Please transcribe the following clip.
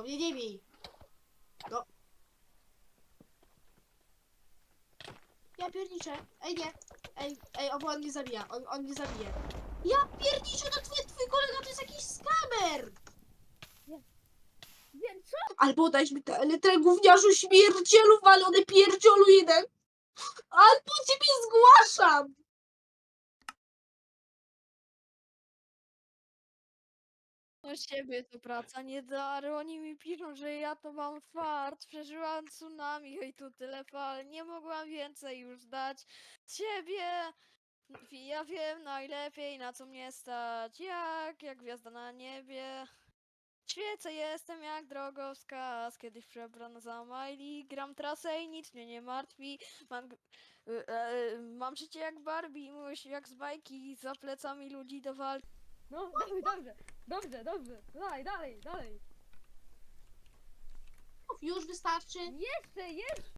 To mnie nie bij. No. Ja pierniczę. Ej, nie. Ej, ej, on, on nie zabija. On, on nie zabije. Ja pierniczę, to twój, twój kolega to jest jakiś skamer. Wiem, co? Albo dać mi te gówniarzu śmierdzielu walony pierdziolu jeden. Albo ciebie zgłaszam. No siebie to praca, nie dary. Oni mi piszą, że ja to mam fart. Przeżyłam tsunami, hej tu tyle fal. Nie mogłam więcej już dać. Ciebie! Ja wiem najlepiej na co mnie stać. Jak, jak gwiazda na niebie. Świecę jestem jak drogowskaz. Kiedyś przebrana za Miley. Gram trasę i nic mnie nie martwi. Mam, e, e, mam życie jak Barbie. Myśl jak z bajki. Za plecami ludzi do walki. No, dobrze, dobrze, dobrze, dobrze. Dalej, dalej, dalej. Już wystarczy. Jeszcze, jeszcze.